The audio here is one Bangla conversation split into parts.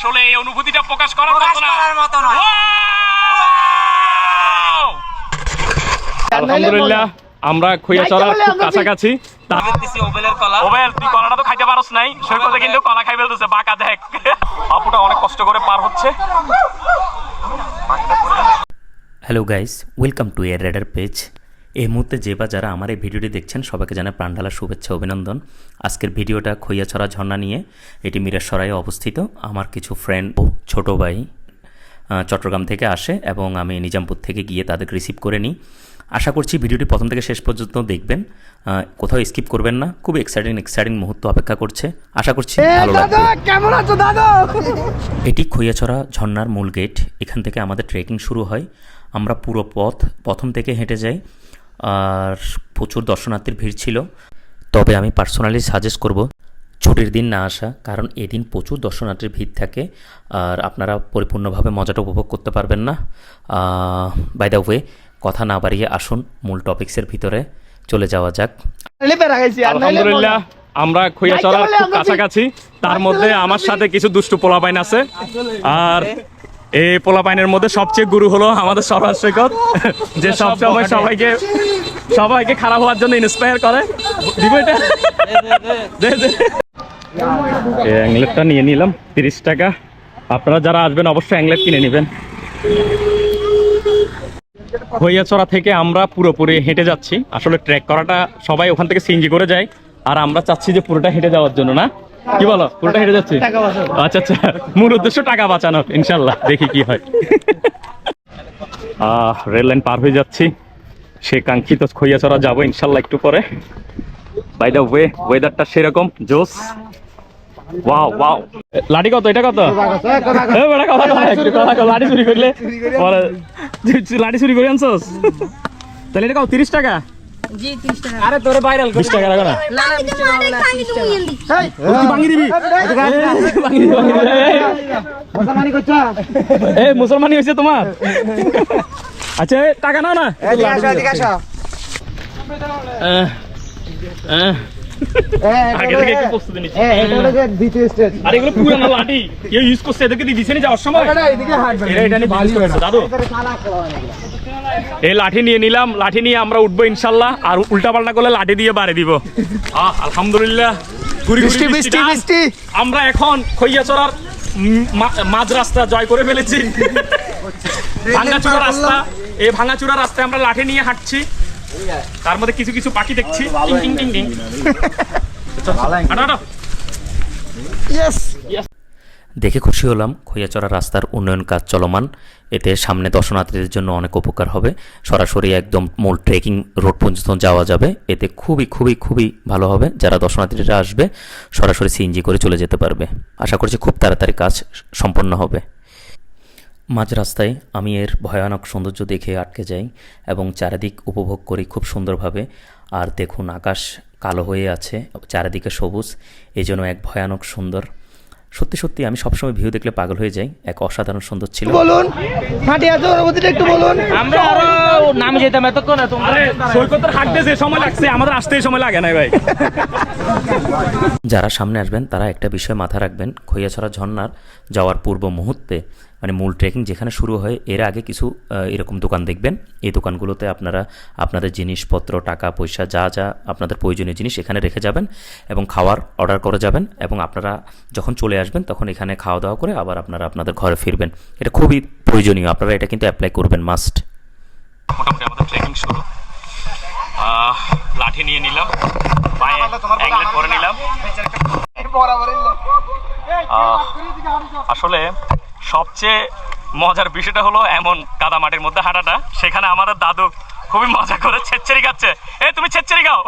আসলে এই অনুভূতিটা প্রকাশ করার মতো না। করার মতো না। আলহামদুলিল্লাহ আমরা খুইয়া চলার খুব কাছাকাছি। ওবেল তুই কলাটা তো খাইতে পারস নাই। সৈকতে কিন্তু কলা খাই ফেলতেছে বাঁকা দেখ। আপুটা অনেক কষ্ট করে পার হচ্ছে। Hello guys welcome to air radar page এই মুহূর্তে যে বা যারা আমার এই ভিডিওটি দেখছেন সবাইকে জানাই প্রাণঢালা শুভেচ্ছা অভিনন্দন। আজকের ভিডিওটা খৈয়াছড়া ঝর্ণা নিয়ে এটি মিরাসরায়ে অবস্থিত। আমার কিছু ফ্রেন্ড ও ছোটো ভাই চট্টগ্রাম থেকে আসে এবং আমি নিজামপুর থেকে গিয়ে তাদেরকে রিসিভ করে নিই। আশা করছি ভিডিওটি প্রথম থেকে শেষ পর্যন্ত দেখবেন। কোথাও স্কিপ করবেন না। খুব এক্সাইটিং এক্সাইটিং মুহূর্ত অপেক্ষা করছে। আশা করছি ভালো লাগবে। কেমন আছো দাদা? এটি খৈয়াছড়া ঝর্ণার মূল গেট এখান থেকে আমাদের ট্রেকিং শুরু হয়। আমরা পুরো পথ প্রথম থেকে হেঁটে যাই। আর প্রচুর দর্শনার্থীর ভিড় ছিল। তবে আমি পার্সোনালি সাজেস্ট করব ছুটির দিন না আসা কারণ এদিন প্রচুর দর্শনার্থীর ভিড় থাকে আর আপনারা পরিপূর্ণভাবে মজাটা উপভোগ করতে পারবেন না। বাই দ্য ওয়ে কথা না বাড়িয়ে আসুন মূল টপিক্সের ভিতরে চলে যাওয়া যাক। আলহামদুলিল্লাহ আমরা নাইতে চলার খুব কাছাকাছি। তার মধ্যে আমার সাথে কিছু দুষ্টু পোলাপাইন আছে। আর এই পোলাপাইনের মধ্যে সবচেয়ে গুরু হলো আমাদের সরাজ সৈকত যে সবসময় সবাইকে সবাইকে খারাপ হওয়ার জন্য ইন্সপায়ার করে। দিব এটা? অ্যাংলেটটা নিয়ে নিলাম তিরিশ টাকা। আপনারা যারা আসবেন অবশ্যই অ্যাংলেট কিনে নেবেন। হইয়াচড়া থেকে আমরা পুরোপুরি হেঁটে যাচ্ছি। আসলে ট্রেক করাটা সবাই ওখান থেকে সিএনজি করে যায়। আর আমরা চাচ্ছি যে পুরোটা হেঁটে যাওয়ার জন্য না? কি বলো? পুরোটা হেঁটে যাচ্ছি? আচ্ছা আচ্ছা। মূল উদ্দেশ্য টাকা বাঁচানো ইনশাল্লাহ। দেখি কি হয়। আহ রেল লাইন পার হয়ে যাচ্ছি। সে কাঙ্ক্ষিত খইয়াচড়া যাব ইনশাল্লাহ একটু পরে। বাই দ্য ওয়ে ওয়েদারটা সেরকম জোস ওয়াও ওয়াও লাঠি কত? এটা কত? লাঠি চুরি করলে লাঠি চুরি করে আনছস? তাহলে এটা কত তিরিশ টাকা? জি তিরিশ টাকা। আরে তোরে ভাইরাল বিশ টাকা রাখো না? না না বিশ টাকা হবে না তিরিশ টাকা। ও, তুই ভাঙি দিবি। এই, ভাঙি দিবি, ভাঙি মুসলমানি করছ হয়েছে তোমার। আচ্ছা টাকা নাও না? এদিকে আসো এদিকে আসো। আহ, আহ, হ্যাঁ আগে থেকে একটু প্রস্তুতি নিচ্ছি। এটা হলো যে দ্বিতীয় স্টেজ আর এগুলো পুরানো লাঠি। কেউ ইউজ করছে এদেরকে দিয়ে দিছে যাওয়ার সময়? এদিকে এটা নিয়ে business দাদু। এই লাঠি নিয়ে নিলাম লাঠি নিয়ে আমরা উঠবো ইনশাল্লাহ আর উল্টা পাল্টা করলে লাঠি দিয়ে বাড়ি দিব। আহ আলহামদুলিল্লাহ। ঘুরি ঘুরি বৃষ্টি বৃষ্টি বৃষ্টিটা। বৃষ্টি আমরা এখন মাঝ রাস্তা জয় করে ফেলেছি। ভাঙাচুরা রাস্তা এই ভাঙাচুরা রাস্তায় আমরা লাঠি নিয়ে হাঁটছি। তার মধ্যে কিছু কিছু পাখি দেখছি। টিং টিং টিং টিং। চল, হাঁটো, হাঁটো। দেখে খুশি হলাম খৈয়াচড়া রাস্তার উন্নয়ন কাজ চলমান। এতে সামনে দর্শনার্থীদের জন্য অনেক উপকার হবে। সরাসরি একদম মূল ট্রেকিং রোড পর্যন্ত যাওয়া যাবে। এতে খুবই খুবই খুবই ভালো হবে। যারা দর্শনার্থীরা আসবে সরাসরি সিএনজি করে চলে যেতে পারবে। আশা করছি খুব তাড়াতাড়ি কাজ সম্পন্ন হবে। মাঝ রাস্তায় আমি এর ভয়ানক সৌন্দর্য দেখে আটকে যাই এবং চারিদিক উপভোগ করি খুব সুন্দরভাবে। আর দেখুন আকাশ কালো হয়ে আছে চারিদিকে সবুজ এই জন্য এক ভয়ানক সুন্দর। সত্যি সত্যি আমি সবসময় ভিউ দেখলে পাগল হয়ে যাই এক অসাধারণ সুন্দর ছিল। বলুন একটু বলুন। আমরা নাম যেতাম এতক্ষণ সৈকতের হাঁটতে যে সময় লাগছে আমাদের আসতে সময় লাগে না ভাই। যারা সামনে আসবেন তারা একটা বিষয় মাথায় রাখবেন। খৈয়াছড়া ঝর্ণার যাওয়ার পূর্ব মুহূর্তে মানে মূল ট্রেকিং যেখানে শুরু হয় এর আগে কিছু এরকম দোকান দেখবেন। এই দোকানগুলোতে আপনারা আপনাদের জিনিসপত্র টাকা পয়সা যা যা আপনাদের প্রয়োজনীয় জিনিস এখানে রেখে যাবেন এবং খাওয়ার অর্ডার করে যাবেন এবং আপনারা যখন চলে আসবেন তখন এখানে খাওয়া দাওয়া করে আবার আপনারা আপনাদের ঘরে ফিরবেন। এটা খুবই প্রয়োজনীয় আপনারা এটা কিন্তু অ্যাপ্লাই করবেন মাস্ট মোটামুটি আমাদের ট্রেকিং শুরু। লাঠি নিয়ে নিলাম পায়ে পরে নিলাম। আসলে সবচেয়ে মজার বিষয়টা হলো এমন কাদা মাটির মধ্যে হাঁটাটা। সেখানে আমাদের দাদু খুবই মজা করে ছেচ্ছেরি খাচ্ছে। এ তুমি ছেচ্ছেরি খাও।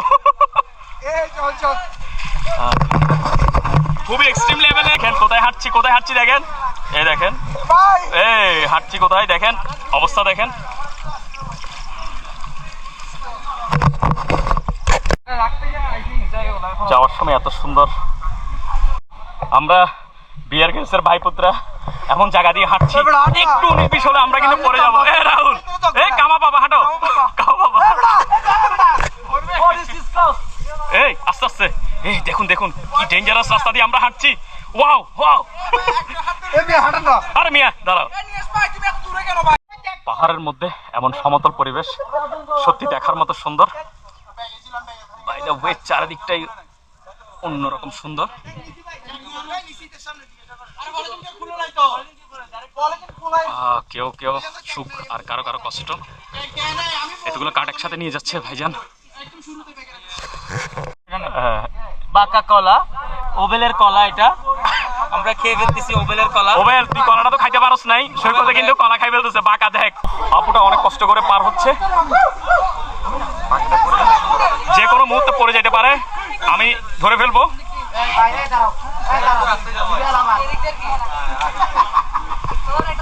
খুবই এক্সট্রিম লেভেলে দেখেন কোথায় হাঁটছি কোথায় হাঁটছি দেখেন। এই দেখেন। এই হাঁটছি কোথায় দেখেন অবস্থা দেখেন। যাওয়ার সময় এত সুন্দর। আমরা বিয়ার গেলসের ভাইপুত্রা এমন জায়গা দিয়ে হাঁটছি। একটু বিশ হলে আমরা কিন্তু পরে যাব। এ রাহুল এই কামা বাবা হাঁটো। কামা বাবা। এই আস্তে আস্তে। এই দেখুন দেখুন কি ডেঞ্জারাস রাস্তা দিয়ে আমরা হাঁটছি। ওয়াও ওয়াও আরে মিয়া দাঁড়াও। পাহাড়ের মধ্যে এমন সমতল পরিবেশ সত্যি দেখার মতো সুন্দর। চারিদিকটাই অন্যরকম সুন্দর। কেউ কেউ সুখ আর কারও কারও কষ্ট। এতগুলো কাঠ একসাথে নিয়ে যাচ্ছে ভাইজান। বাঁকা কলা ওবেলের কলা এটা। আমরা খেয়ে ফেলতেছি ওবেলের কলা। ওবেল তুই কলাটা তো খাইতে পারস নাই। সৈকতে কিন্তু কলা খাই ফেলতেছে বাঁকা দেখ। আপুটা অনেক কষ্ট করে পার হচ্ছে। যে কোনো মুহূর্তে পড়ে যেতে পারে। আমি ধরে ফেলব?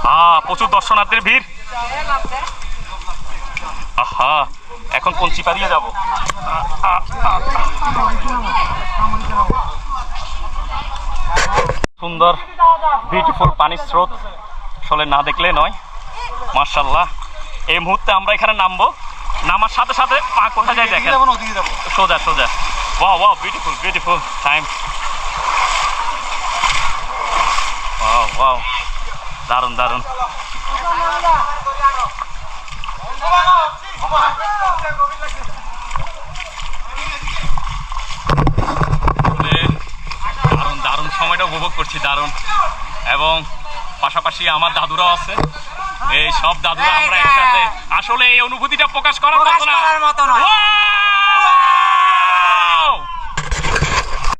হ্যাঁ প্রচুর দর্শনার্থীর ভিড়। আহা এখন পঞ্চি পাড়িয়ে যাব? সুন্দর বিউটিফুল পানির স্রোত। আসলে না দেখলে নয়। মার্শাল্লাহ এই মুহূর্তে আমরা এখানে নামবো। নামার সাথে সাথে পা কোথায় যায় দেখেন? সোজা সোজা। Wow wow beautiful beautiful time wow wow দারুণ দারুণ দারুণ দারুণ সময়টা উপভোগ করছি দারুণ। এবং পাশাপাশি আমার দাদুরাও আছে। এই সব দাদুরা আমরা একসাথে। আসলে এই অনুভূতিটা প্রকাশ করার মতো না।